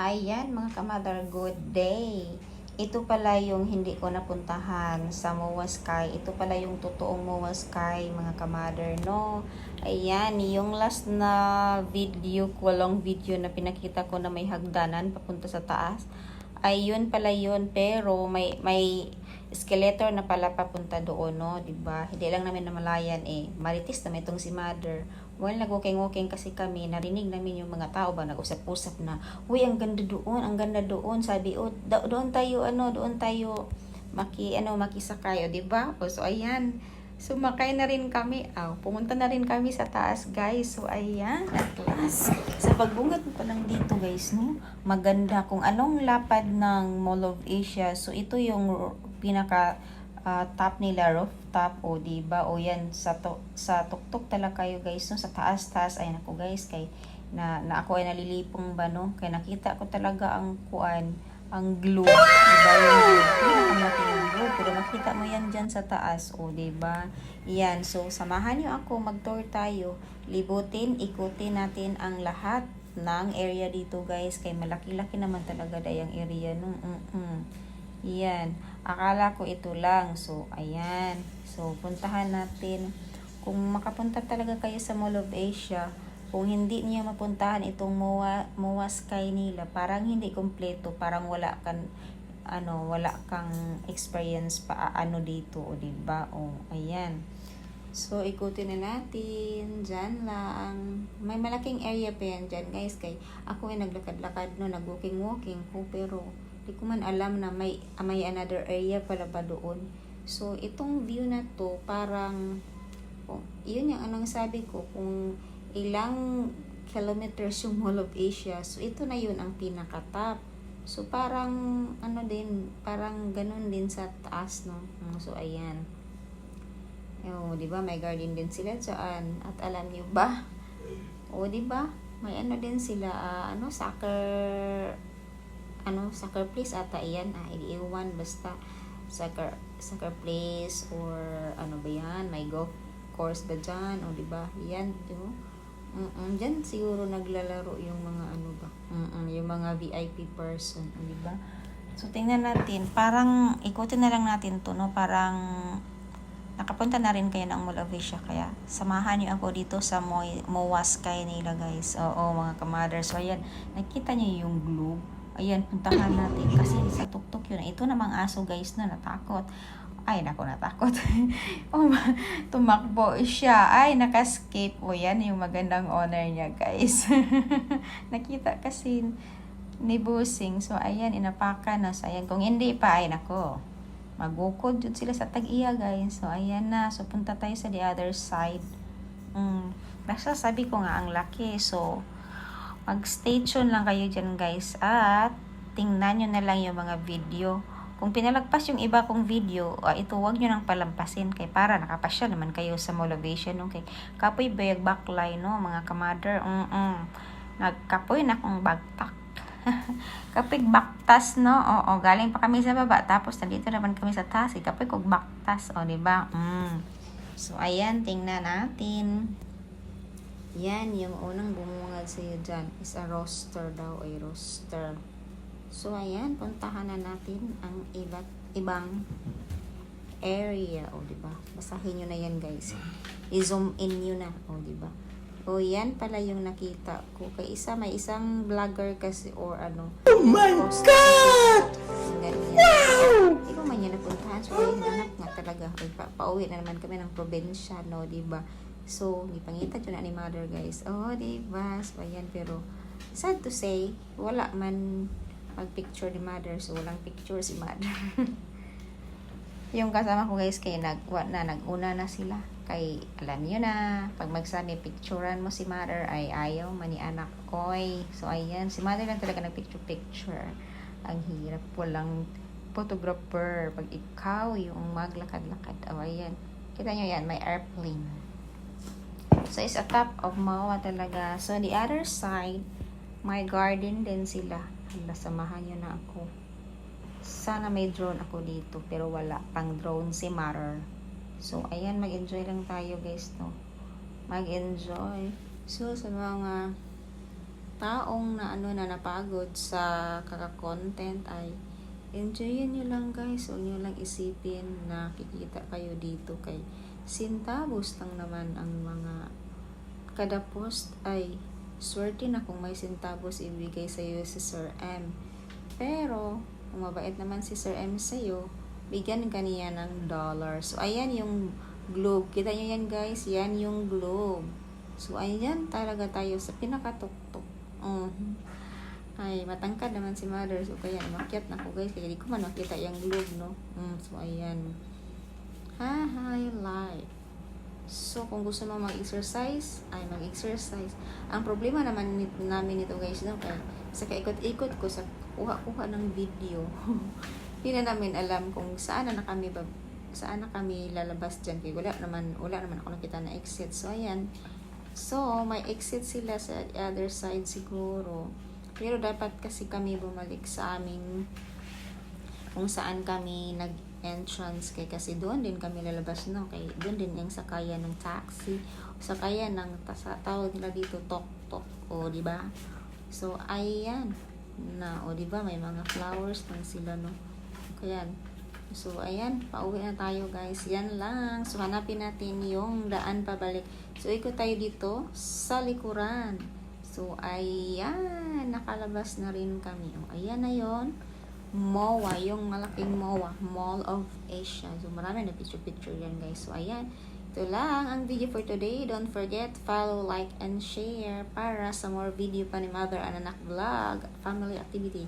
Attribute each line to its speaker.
Speaker 1: Ayan mga kamadar, good day! Ito pala yung hindi ko napuntahan sa Moa Sky. Ito pala yung totoong Moa Sky mga kamadar, no? Ayan, yung last na video ko, long video na pinakita ko na may hagdanan papunta sa taas. Ay, yun pala yun. Pero may, may escalator na pala papunta doon, no? ba? Hindi lang namin namalayan eh. Maritis naman itong si mother. Well, nag-walking-walking kasi kami, narinig namin yung mga tao ba, nag-usap-usap na, Uy, ang ganda doon, ang ganda doon. Sabi, oh, doon tayo, ano, doon tayo, maki, ano, makisakay, o, di ba? O, so, ayan. Sumakay na rin kami. Aw, pumunta na rin kami sa taas, guys. So, ayan, at last. Sa pagbungat pa lang dito, guys, no? Maganda kung anong lapad ng Mall of Asia. So, ito yung pinaka ah, top nila, rooftop, o, di ba? O, yan, sa, to, sa tuktok talaga kayo, guys, no? Sa taas-taas, ayan ako, guys, kay na, na ako ay nalilipong ba, no? Kaya nakita ko talaga ang kuan, ang glue. Yung glue? Pinakamlaki yung. Pero makita mo yan dyan sa taas. O, diba? Yan. So, samahan niyo ako. Mag-tour tayo. Libutin, ikutin natin ang lahat ng area dito, guys. Kay malaki-laki naman talaga dayang area. No? Mm-mm. Yan. Akala ko ito lang. So, ayan. So, puntahan natin. Kung makapunta talaga kayo sa Mall of Asia, kung hindi niyo mapuntahan itong MOA, MOA Sky nila, parang hindi kompleto, parang wala kang ano, wala kang experience pa ano dito, o di ba? O, ayan. So, ikutin na natin. Diyan lang. May malaking area pa yan dyan, guys. Kay ako ay naglakad-lakad no, nag-walking-walking ko, pero di ko man alam na may, ah, may another area pala pa doon. So, itong view na to, parang, oh, yun yung anong sabi ko, kung ilang kilometers yung Mall of Asia. So, ito na yun ang pinaka-top. So, parang, ano din, parang ganun din sa taas, no? Mm, So, ayan. O, di ba? May garden din sila dyan. At alam niyo ba? O, di ba? May ano din sila, ah, ano, soccer, ano, soccer place ata iyan. Ah, iiwan, basta soccer, soccer place or ano ba yan? May golf course ba dyan? O, di ba? Yan, di ba? Mm Diyan siguro naglalaro yung mga ano ba? Mm yung mga VIP person, o, di ba? So, tingnan natin. Parang, ikutin na lang natin to, no? Parang, nakapunta na rin kayo ng Asia. Kaya, samahan niyo ako dito sa Moy, Moa Sky nila, guys. Oo, mga kamaders. So, ayan. Nakita niyo yung globe? Ayan, puntahan natin. Kasi sa tuktok yun. Ito namang aso, guys, na natakot. Ay, naku, natakot. ma- tumakbo siya. Ay, nakascape. O, yan yung magandang honor niya, guys. Nakita kasi ni Busing. So, ayan, inapakan na. So, ayan, kung hindi pa, ay, nako. Magukod yun sila sa tag-iya, guys. So, ayan na. So, punta tayo sa the other side. Mm. Basta sabi ko nga, ang laki. So, mag-stay tuned lang kayo dyan, guys. At, tingnan nyo na lang yung mga video. Kung pinalagpas yung iba kong video, ah, ito wag nyo nang palampasin kay para nakapasya naman kayo sa motivation no kay kapoy bayag backline no mga kamader mm -mm. nagkapoy na kong bagtak kapig baktas no oo galing pa kami sa baba tapos nandito naman kami sa taas eh, kapoy kog baktas o di ba mm. so ayan tingnan natin yan yung unang bumungad sa iyo dyan is a roster daw ay roster So, ayan, puntahan na natin ang iba't ibang area. O, di ba? Basahin nyo na yan, guys. I-zoom in nyo na. O, di ba? O, yan pala yung nakita ko. Kay isa, may isang vlogger kasi or ano. Oh my God! Ganyan. Wow! Hindi ko man yan napuntahan. So, ayun, hanap nga talaga. Pa pauwi na naman kami ng probinsya, no? Di ba? So, gipangita yun na ni mother, guys. Oh, di ba? So, ayan, pero sad to say, wala man mag-picture ni mother. So, walang picture si mother. yung kasama ko guys, kay nag, na, nag-una na sila. Kay, alam niyo na, pag magsabi picturean mo si mother, ay ayaw man ni anak koy. So, ayan, si mother lang talaga nag-picture-picture. Ang hirap, walang photographer. Pag ikaw yung maglakad-lakad, oh, ayan. Kita nyo yan, may airplane. So, it's a top of Mawa talaga. So, the other side, may garden din sila. Hala, samahan nyo na ako. Sana may drone ako dito, pero wala pang drone si Matter. So, ayan, mag-enjoy lang tayo guys, no? Mag-enjoy. So, sa mga taong na ano na napagod sa kaka-content ay enjoyin nyo lang guys. Huwag nyo lang isipin na kikita kayo dito kay sintabos lang naman ang mga kada post ay swerte na kung may sintabos ibigay sa iyo si Sir M. Pero, kung mabait naman si Sir M sa iyo, bigyan ka niya ng dollar. So, ayan yung globe. Kita nyo yan guys? Yan yung globe. So, ayan talaga tayo sa pinakatuktok. Mhm. Ay, matangkad naman si mother. So, kaya umakyat na ako guys. Kaya di ko man makita yung globe, no? Mm, so, ayan. Ha, highlight. So, kung gusto mo mag-exercise, ay mag-exercise. Ang problema naman nit- namin nito guys, no? Kaya sa kaikot-ikot ko sa kuha-kuha ng video, hindi na namin alam kung saan na, kami ba, saan na kami lalabas dyan. Kaya wala naman, wala naman ako nakita na exit. So, ayan. So, may exit sila sa other side siguro. Pero dapat kasi kami bumalik sa aming kung saan kami nag-entrance kay kasi doon din kami lalabas no? Kay doon din yung sakayan ng taxi sakayan ng ta- sa tawag nila dito tok tok o di ba? So ayan na o di ba? May mga flowers lang sila no? Kaya so ayan pauwi na tayo guys. Yan lang. So hanapin natin yung daan pabalik. So ikot tayo dito sa likuran. So ayan nakalabas na rin kami. O ayan na yon MOA, yung malaking MOA, Mall of Asia. So, marami na picture-picture yan, guys. So, ayan. Ito lang ang video for today. Don't forget, follow, like, and share para sa more video pa ni Mother and Anak Vlog, Family Activity.